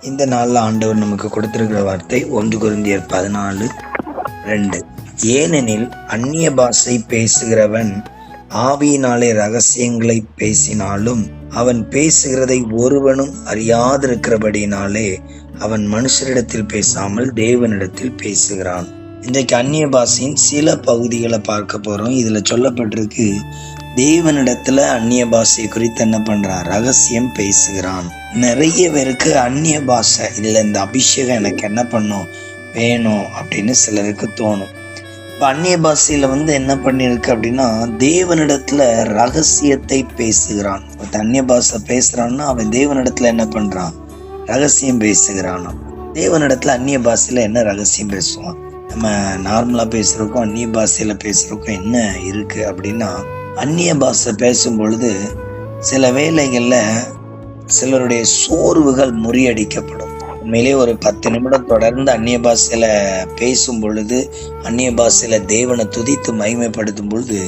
இந்த நாளில் ஆண்டவர் நமக்கு கொடுத்திருக்கிற வார்த்தை ஒன்று குருந்தியர் பதினாலு ரெண்டு. ஏனெனில் அந்நிய பாஷை பேசுகிறவன் ஆவியினாலே ரகசியங்களை பேசினாலும் அவன் பேசுகிறதை ஒருவனும் அறியாதிருக்கிறபடினாலே அவன் மனுஷரிடத்தில் பேசாமல் தேவனிடத்தில் பேசுகிறான். இன்றைக்கு அந்நிய பாஷையின் சில பகுதிகளை பார்க்க போறோம். இதுல சொல்லப்பட்டிருக்கு தேவனிடத்துல அந்நிய பாஷை குறித்து என்ன பண்றான்? ரகசியம் பேசுகிறான். நிறைய பேருக்கு அந்நிய பாஷை இல்லை இந்த அபிஷேகம் எனக்கு என்ன பண்ணும்? வேணும் அப்படின்னு சிலருக்கு தோணும். இப்போ அந்நிய பாஷையில் வந்து என்ன பண்ணியிருக்கு அப்படின்னா தேவனிடத்துல ரகசியத்தை பேசுகிறான். ஒருத்தன் அந்நிய பாஷை பேசுகிறான்னா அவன் தேவனிடத்துல என்ன பண்ணுறான் ரகசியம் பேசுகிறானா. தேவனிடத்துல அந்நிய பாஷையில் என்ன ரகசியம் பேசுவான்? நம்ம நார்மலாக பேசுகிறோக்கும் அந்நிய பாஷையில் பேசுகிறோக்கும் என்ன இருக்குது அப்படின்னா அந்நிய பாஷை பேசும் பொழுது சில வேலைகளில் சிலருடைய சோர்வுகள் முறியடிக்கப்படும். உண்மையிலே ஒரு பத்து நிமிடம் தொடர்ந்து அந்நிய பாஷையில் பேசும் பொழுது அந்நிய பாஷையில் தேவனை துதித்து மகிமைப்படுத்தும் பொழுது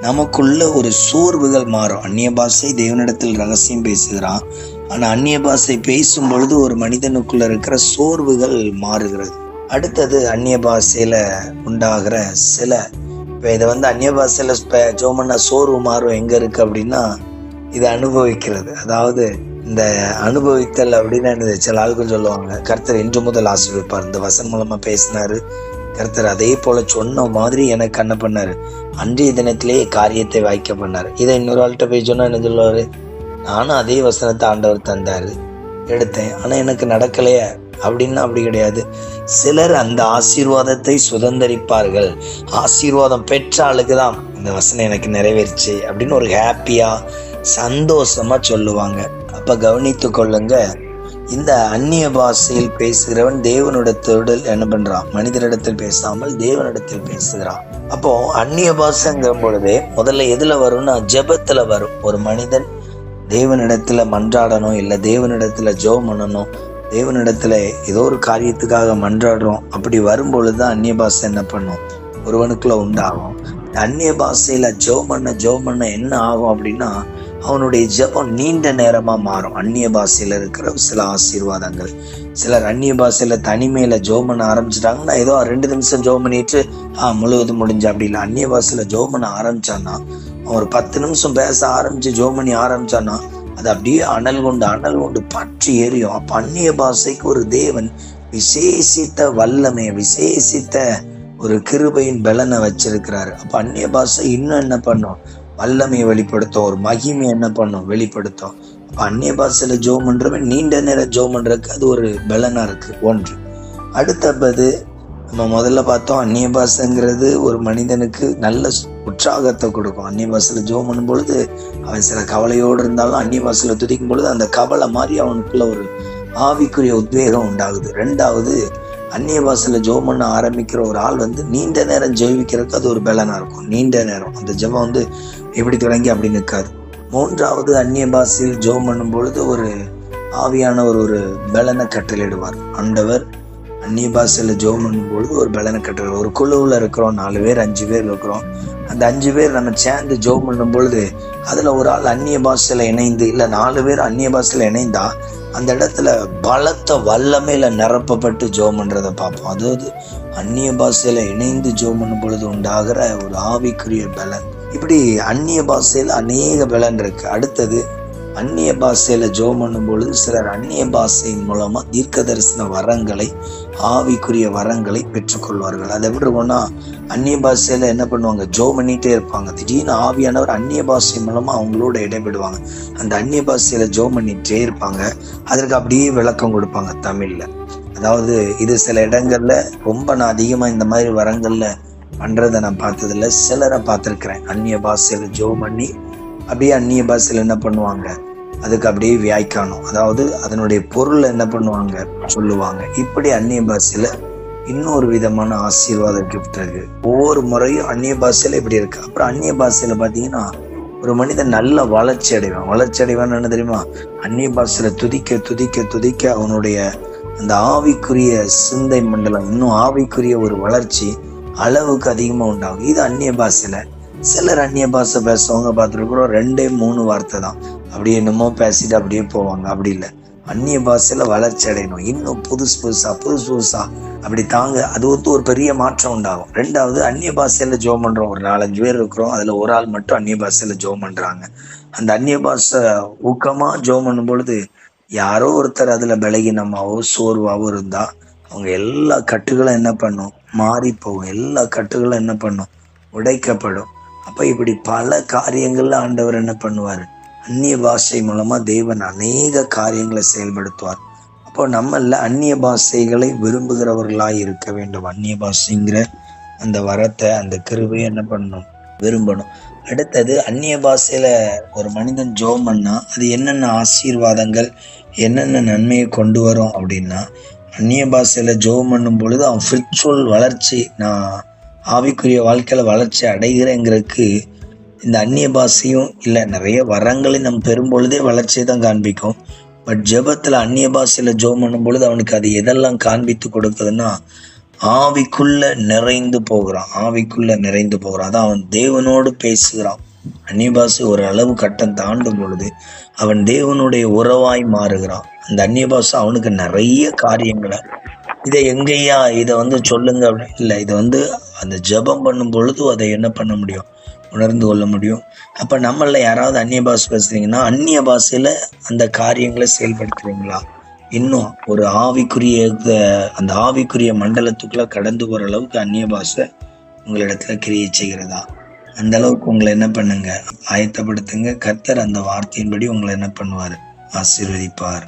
நமக்குள்ள ஒரு சோர்வுகள் மாறும். அந்நிய பாஷை தேவனிடத்தில் ரகசியம் பேசுகிறான். ஆனால் அந்நிய பாஷை பேசும் பொழுது ஒரு மனிதனுக்குள்ள இருக்கிற சோர்வுகள் மாறுகிறது. அடுத்தது அந்நிய பாஷையில் உண்டாகிற சில இப்போ இதை வந்து அந்நிய பாஷையில ஜோமன்னா சோர்வு மாறும் எங்கே இருக்கு அப்படின்னா இதை அனுபவிக்கிறது. அதாவது இந்த அனுபவித்தல் அப்படின்னு சில ஆட்கள் சொல்லுவாங்க கர்த்தர் இன்று முதல் ஆசிர்விப்பார் இந்த வசன் மூலமாக பேசினார். கர்த்தர் அதே போல் சொன்ன மாதிரி எனக்கு என்ன பண்ணார். அன்றைய தினத்திலேயே காரியத்தை வாய்க்க பண்ணார். இதை இன்னொரு ஆள்கிட்ட போய் சொன்னால் என்ன சொல்லுவார்? நானும் அதே வசனத்தை ஆண்டவர் தந்தார். எடுத்தேன். ஆனால் எனக்கு நடக்கலையே. அப்படின்னு அப்படி கிடையாது. சிலர் அந்த ஆசீர்வாதத்தை சுதந்திரிப்பார்கள். ஆசீர்வாதம் பெற்ற ஆளுக்கு தான் இந்த வசனம் எனக்கு நிறைவேறுச்சு அப்படின்னு ஒரு ஹாப்பியா சந்தோஷமா சொல்லுவாங்க. அப்ப கவனித்து கொள்ளுங்க இந்த அந்நிய பாஷையில் பேசுகிறவன் தேவனிடத்தோடு என்ன பண்றான்? மனிதனிடத்தில் பேசாமல் தேவனிடத்தில் பேசுகிறான். அப்போ அந்நிய பாஷைங்கிற பொழுதே முதல்ல எதுல வரும்னா ஜெபத்துல வரும். ஒரு மனிதன் தேவனிடத்துல மன்றாடணும் இல்ல தேவனிடத்துல ஜெபம் பண்ணணும் தேவனிடத்துல ஏதோ ஒரு காரியத்துக்காக மன்றாடுறோம். அப்படி வரும்பொழுதுதான் அந்நிய பாஷை என்ன பண்ணும்? ஒருவனுக்குள்ள உண்டாகும். அந்நிய பாஷையில ஜோ பண்ண ஜெபம் பண்ண என்ன ஆகும் அப்படின்னா அவனுடைய ஜெபம் நீண்ட நேரமா மாறும். அந்நிய பாஷையில இருக்கிற சில ஆசீர்வாதங்கள். சிலர் அந்நிய பாஷையில தனிமையில ஜெபம் பண்ண ஆரம்பிச்சிட்டாங்கன்னா ஏதோ ரெண்டு நிமிஷம் ஜோ பண்ணிட்டு ஆஹ் முழுவதும் முடிஞ்சு அப்படி இல்லை. அந்நிய பாஷையில ஜெபம் பண்ண ஆரம்பிச்சான்னா ஒரு பத்து நிமிஷம் பேச ஆரம்பிச்சு ஜோம் பண்ணி ஆரம்பிச்சான்னா அது அப்படியே அனல் கொண்டு அனல் கொண்டு பற்றி எரியும். அப்போ அந்நிய பாஷைக்கு ஒரு தேவன் விசேஷித்த வல்லமை விசேஷித்த ஒரு கிருபையின் பலனை வச்சிருக்கிறாரு. அப்போ அந்நிய பாஷை இன்னும் என்ன பண்ணும்? வல்லமையை வெளிப்படுத்தும் ஒரு மகிமை என்ன பண்ணும்? வெளிப்படுத்தும். அப்போ அந்நிய பாஷையில் ஜோம் நீண்ட நேரம் ஜோம் பண்ணுறதுக்கு அது ஒரு பலனாக இருக்குது ஒன்று. அடுத்தது நம்ம முதல்ல பார்த்தோம் அந்நிய பாஷைங்கிறது ஒரு மனிதனுக்கு நல்ல உற்சாகத்தை கொடுக்கும். அந்நிய பாஷையில ஜோம் பண்ணும் பொழுது அவன் சில கவலையோடு இருந்தாலும் அந்நிய பாஷையில துதிக்கும் பொழுது அந்த கவலை மாதிரி அவனுக்குள்ள ஒரு ஆவிக்குரிய உத்வேகம் உண்டாகுது. ரெண்டாவது அந்நிய பாஷையில ஜோம் பண்ண ஆரம்பிக்கிற ஒரு ஆள் வந்து நீண்ட நேரம் ஜெயிக்கிறதுக்கு அது ஒரு பலனாக இருக்கும். நீண்ட நேரம். அந்த ஜெபம் வந்து எப்படி தொடங்கி அப்படி நிற்காது. மூன்றாவது அந்நிய பாஷையில் ஜோம் பண்ணும் பொழுது ஒரு ஆவியானவர் ஒரு பலனை கட்டளிடுவார் ஆண்டவர் அந்நிய பாசையில் ஜோம் பண்ணும் பொழுது ஒரு பலனை கட்டளை ஒரு குழுவில் இருக்கிறோம் நாலு பேர் அஞ்சு பேர் இருக்கிறோம். அந்த அஞ்சு பேர் நம்ம சேர்ந்து ஜோ பண்ணும் பொழுது அதுல ஒரு ஆள் அந்நிய பாஷையில இணைந்து இல்ல நாலு பேர் அந்நிய பாஷையில இணைந்தா அந்த இடத்துல பலத்த வல்லமையில நிரப்பப்பட்டு ஜோம் பண்றதை பார்ப்போம். அதாவது அந்நிய பாஷையில இணைந்து ஜோம் பண்ணும் பொழுது உண்டாகிற ஒரு ஆவிக்குரிய பலன். இப்படி அந்நிய பாஷையில அநேக பலன் இருக்கு. அடுத்தது அந்நிய பாஷையில ஜோம் பண்ணும் பொழுது சிலர் அந்நிய பாஷையின் மூலமா தீர்க்க தரிசன வரங்களை ஆவிக்குரிய வரங்களை பெற்றுக்கொள்வார்கள். அதை விடுவோம்னா அந்நிய பாஷையில என்ன பண்ணுவாங்க? ஜோ பண்ணிட்டே இருப்பாங்க. திடீர்னு ஆவியானவர் அந்நிய பாஷை மூலமா அவங்களோட இடைபெடுவாங்க அந்த அந்நிய பாஷையில ஜோ பண்ணிட்டே இருப்பாங்க. அதற்கு அப்படியே விளக்கம் கொடுப்பாங்க தமிழ்ல. அதாவது இது சில இடங்கள்ல ரொம்ப நான் அதிகமா இந்த மாதிரி வரங்கள்ல பண்றதை நான் பார்த்ததில்ல. சிலரை பார்த்துருக்குறேன். அந்நிய பாஷையில ஜோ பண்ணி அப்படியே அந்நிய பாஷையில் என்ன பண்ணுவாங்க? அதுக்கு அப்படியே வியாய்க்கானம் அதாவது அதனுடைய பொருள் என்ன பண்ணுவாங்க? சொல்லுவாங்க. இப்படி அந்நிய பாஷையில இன்னொரு விதமான ஆசீர்வாத கிஃப்ட் இருக்கு ஒவ்வொரு முறையும் அந்நிய பாஷையில இப்படி இருக்கு. அப்புறம் அந்நிய பாஷையில பாத்தீங்கன்னா ஒரு மனிதன் நல்ல வளர்ச்சி அடைவான். வளர்ச்சி அடைவான்னு என்ன தெரியுமா? அந்நிய பாஷையில துதிக்க துதிக்க துதிக்க அவனுடைய அந்த ஆவிக்குரிய சிந்தை மண்டலம் இன்னும் ஆவிக்குரிய ஒரு வளர்ச்சி அளவுக்கு அதிகமாக உண்டாகும். இது அந்நிய பாஷையில. சிலர் அந்நிய பாஷை பேசுறவங்க பார்த்துருக்குறோம். ரெண்டே மூணு வார்த்தை தான். அப்படியே என்னமோ பேசிட்டு அப்படியே போவாங்க. அப்படி இல்லை. அந்நிய பாஷையில் வளர்ச்சி அடையணும். இன்னும் புதுசு புதுசா புதுசு புதுசா. அப்படி தாங்க அது வந்து ஒரு பெரிய மாற்றம் உண்டாகும். ரெண்டாவது அந்நிய பாஷையில் ஜோம் பண்றோம். ஒரு நாலஞ்சு பேர் இருக்கிறோம். அதுல ஒரு ஆள் மட்டும் அந்நிய பாஷையில் ஜோம் பண்றாங்க. அந்த அந்நிய பாஷை ஊக்கமா ஜோம் பண்ணும் பொழுது யாரோ ஒருத்தர் அதுல பலகீனமாவோ சோர்வாவோ இருந்தா அவங்க எல்லா கட்டுகளும் என்ன பண்ணும்? மாறி போகும். எல்லா கட்டுகளும் என்ன பண்ணும்? உடைக்கப்படும். அப்ப இப்படி பல காரியங்கள்ல ஆண்டவர் என்ன பண்ணுவாரு? அந்நிய பாஷை மூலமா தேவன் அநேக காரியங்களை செயல்படுத்துவார். அப்போ நம்மள அந்நிய பாஷைகளை விரும்புகிறவர்களாய் இருக்க வேண்டும். அந்நிய பாஷைங்கிற அந்த வரத்தை அந்த கிருபையை என்ன பண்ணணும்? விரும்பணும். அடுத்தது அந்நிய பாஷையில ஒரு மனிதன் ஜோம் பண்ணா அது என்னென்ன ஆசீர்வாதங்கள் என்னென்ன நன்மையை கொண்டு வரும் அப்படின்னா அந்நிய பாஷையில ஜோம் பண்ணும் பொழுது அவன் ஃபிரிச்சுவல் வளர்ச்சி நான் ஆவிக்குரிய வாழ்க்கையில வளர்ச்சி அடைகிறேங்கிறதுக்கு இந்த அந்நிய பாஷையும் இல்லை நிறைய வரங்களை நம்ம பெறும் பொழுதே வளர்ச்சியை தான் காண்பிக்கும். பட் ஜெபத்தில் அந்நிய பாஷையில் ஜோம் பண்ணும் பொழுது அவனுக்கு அது எதெல்லாம் காண்பித்து கொடுக்குதுன்னா ஆவிக்குள்ள நிறைந்து போகிறான். ஆவிக்குள்ள நிறைந்து போகிறான். அதான் அவன் தேவனோடு பேசுகிறான். அந்நிய பாஷை ஒரு அளவு கட்டம் தாண்டும் பொழுது அவன் தேவனுடைய உறவாய் மாறுகிறான். அந்த அந்நிய பாஷை அவனுக்கு நிறைய காரியங்களை இதை எங்கேயா இதை வந்து சொல்லுங்க அப்படின்னு இல்லை இதை வந்து அந்த ஜெபம் பண்ணும் பொழுது அதை என்ன பண்ண முடியும்? உணர்ந்து கொள்ள முடியும். அப்ப நம்மள யாராவது அந்நிய பாஷை பேசுறீங்கன்னா அந்நிய பாஷையில அந்த காரியங்களை செயல்படுத்துறீங்களா இன்னும் ஒரு ஆவிக்குரிய அந்த ஆவிக்குரிய மண்டலத்துக்குள்ள கடந்து போற அளவுக்கு அந்நிய பாஷை உங்களிடத்துல கிரியை செய்கிறதா? அந்த அளவுக்கு உங்களை என்ன பண்ணுங்க? ஆயத்தப்படுத்துங்க. கர்த்தர் அந்த வார்த்தையின்படி உங்களை என்ன பண்ணுவார்? ஆசீர்வதிப்பார்.